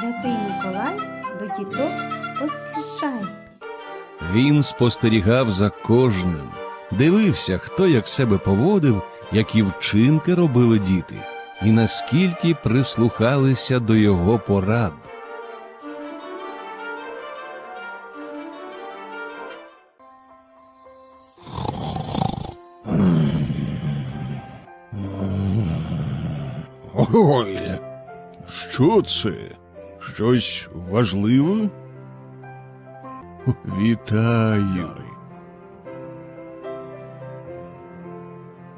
Святий Миколай до діток поспішай. Він спостерігав за кожним, дивився, хто як себе поводив, які вчинки робили діти, і наскільки прислухалися до його порад. Ой, що це? Щось важливе? Вітаю.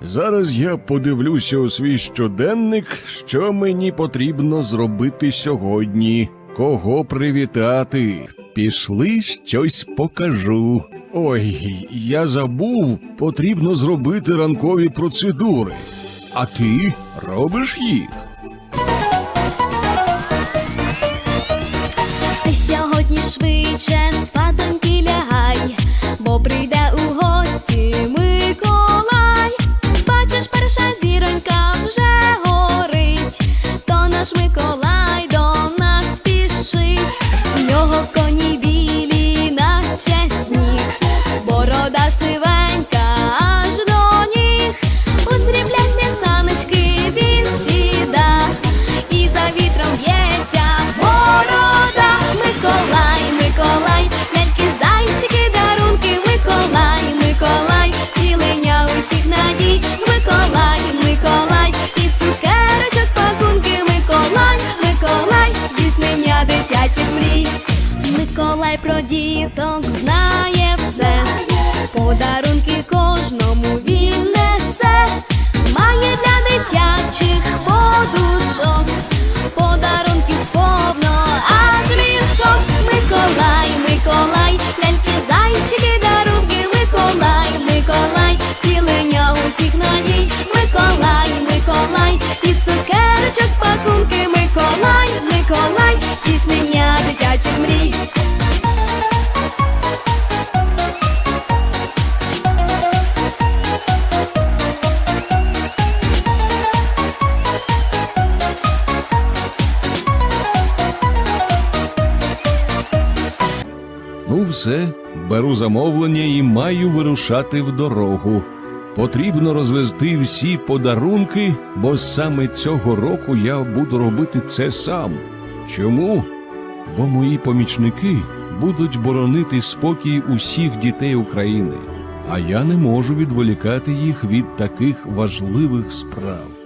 Зараз я подивлюся у свій щоденник, що мені потрібно зробити сьогодні. Кого привітати? Пішли щось покажу. Ой, я забув, потрібно зробити ранкові процедури. А ти робиш їх? Бо прийде про діток знає все, все, беру замовлення і маю вирушати в дорогу. Потрібно розвести всі подарунки, бо саме цього року я буду робити це сам. Чому? Бо мої помічники будуть боронити спокій усіх дітей України, а я не можу відволікати їх від таких важливих справ.